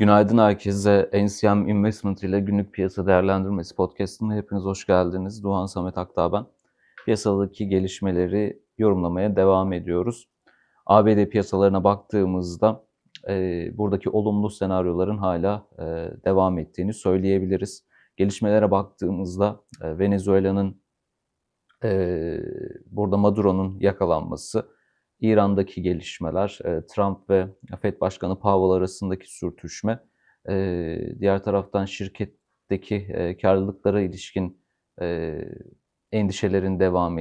Günaydın herkese. NCM Investment ile günlük piyasa değerlendirmesi podcastına hepiniz hoş geldiniz. Duhan Samet Aktağ ben. Piyasadaki gelişmeleri yorumlamaya devam ediyoruz. ABD piyasalarına baktığımızda e, buradaki olumlu senaryoların hala e, devam ettiğini söyleyebiliriz. Gelişmelere baktığımızda e, Venezuela'nın e, burada Maduro'nun yakalanması, İran'daki gelişmeler, e, Trump ve Fed Başkanı Powell arasındaki sürtüşme, e, diğer taraftan şirketteki e, karlılıklara ilişkin endişelerin devam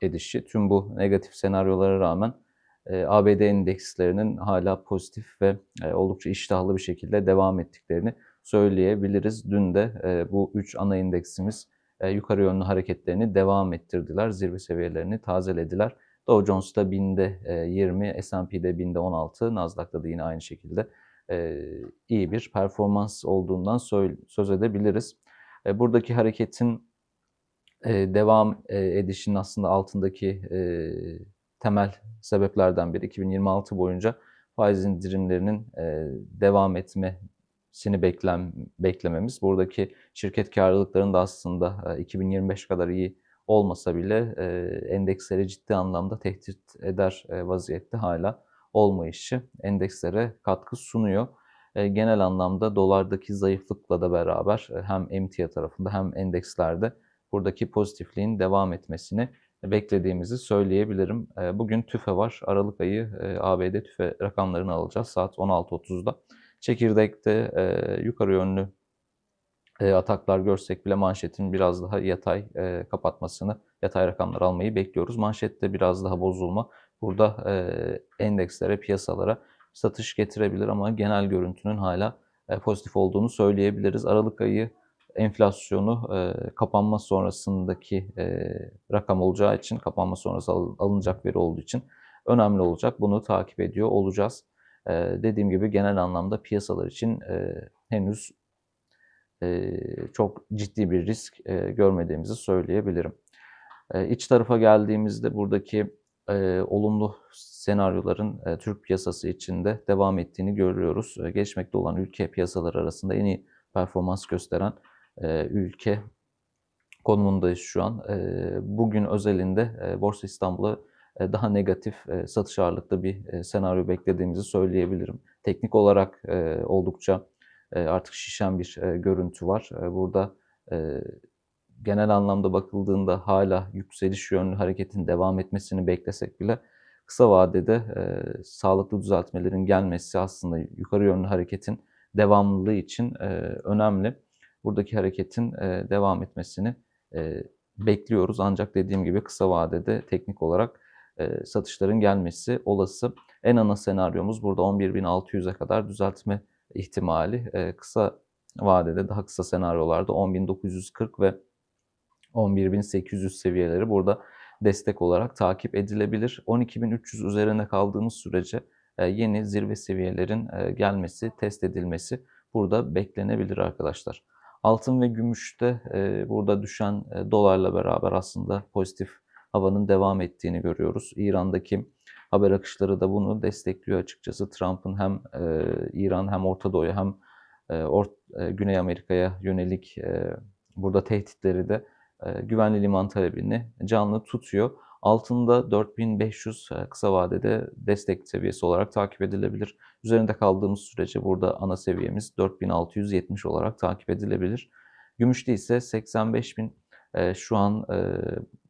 edişi, tüm bu negatif senaryolara rağmen ABD endekslerinin hala pozitif ve oldukça iştahlı bir şekilde devam ettiklerini söyleyebiliriz. Dün de bu üç ana indeksimiz yukarı yönlü hareketlerini devam ettirdiler, zirve seviyelerini tazelediler. Dow Jones'ta binde 20, S&P'de binde 16, Nasdaq'ta da yine aynı şekilde iyi bir performans olduğundan söz edebiliriz. Buradaki hareketin devam edişinin aslında altındaki temel sebeplerden biri 2026 boyunca faiz indirimlerinin devam etmesini beklem, beklememiz. Buradaki şirket karlılıklarının da aslında 2025 kadar iyi olmasa bile e, endeksleri ciddi anlamda tehdit eder e, vaziyette hala olmayışı endekslere katkı sunuyor. E, genel anlamda dolardaki zayıflıkla da beraber e, hem emtia tarafında hem endekslerde buradaki pozitifliğin devam etmesini beklediğimizi söyleyebilirim. E, bugün tüfe var. Aralık ayı e, ABD tüfe rakamlarını alacağız saat 16.30'da. Çekirdekte e, yukarı yönlü e, ataklar görsek bile manşetin biraz daha yatay e, kapatmasını, yatay rakamlar almayı bekliyoruz. Manşette biraz daha bozulma burada e, endekslere, piyasalara satış getirebilir ama genel görüntünün hala pozitif olduğunu söyleyebiliriz. Aralık ayı enflasyonu kapanma sonrasındaki rakam olacağı için, kapanma sonrası alınacak veri olduğu için önemli olacak. Bunu takip ediyor olacağız. Dediğim gibi genel anlamda piyasalar için henüz çok ciddi bir risk görmediğimizi söyleyebilirim. İç tarafa geldiğimizde buradaki olumlu senaryoların Türk piyasası içinde devam ettiğini görüyoruz. Gelişmekte olan ülke piyasaları arasında en iyi performans gösteren ülke konumundayız şu an. Bugün özelinde Borsa İstanbul'a daha negatif satış ağırlıklı bir senaryo beklediğimizi söyleyebilirim. Teknik olarak oldukça artık şişen bir görüntü var. Burada genel anlamda bakıldığında hala yükseliş yönlü hareketin devam etmesini beklesek bile kısa vadede sağlıklı düzeltmelerin gelmesi aslında yukarı yönlü hareketin devamlılığı için önemli. Buradaki hareketin devam etmesini bekliyoruz. Ancak dediğim gibi kısa vadede teknik olarak satışların gelmesi olası. En ana senaryomuz burada 11.600'e kadar düzeltme ihtimali e, kısa vadede daha kısa senaryolarda 10.940 ve 11.800 seviyeleri burada destek olarak takip edilebilir. 12.300 üzerine kaldığımız sürece e, yeni zirve seviyelerin e, gelmesi, test edilmesi burada beklenebilir arkadaşlar. Altın ve gümüşte burada düşen dolarla beraber aslında pozitif havanın devam ettiğini görüyoruz. İran'daki haber akışları da bunu destekliyor açıkçası. Trump'ın hem e, İran hem Orta Doğu'ya hem e, Or e, Güney Amerika'ya yönelik e, burada tehditleri de e, güvenli liman talebini canlı tutuyor. Altında 4500 e, kısa vadede destek seviyesi olarak takip edilebilir. Üzerinde kaldığımız sürece burada ana seviyemiz 4670 olarak takip edilebilir. Gümüşte ise 85.000 e, şu an e,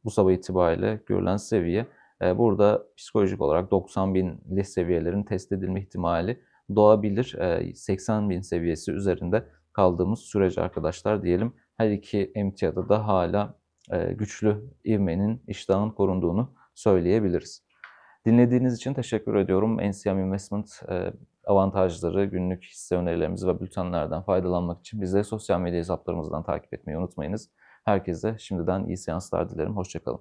bu sabah itibariyle görülen seviye. Ee, burada psikolojik olarak 90 binli seviyelerin test edilme ihtimali doğabilir. 80 ee, bin seviyesi üzerinde kaldığımız sürece arkadaşlar diyelim. Her iki emtiyada da hala e, güçlü ivmenin iştahın korunduğunu söyleyebiliriz. Dinlediğiniz için teşekkür ediyorum. NCM Investment e, avantajları, günlük hisse önerilerimiz ve bültenlerden faydalanmak için bize sosyal medya hesaplarımızdan takip etmeyi unutmayınız. Herkese şimdiden iyi seanslar dilerim. Hoşçakalın.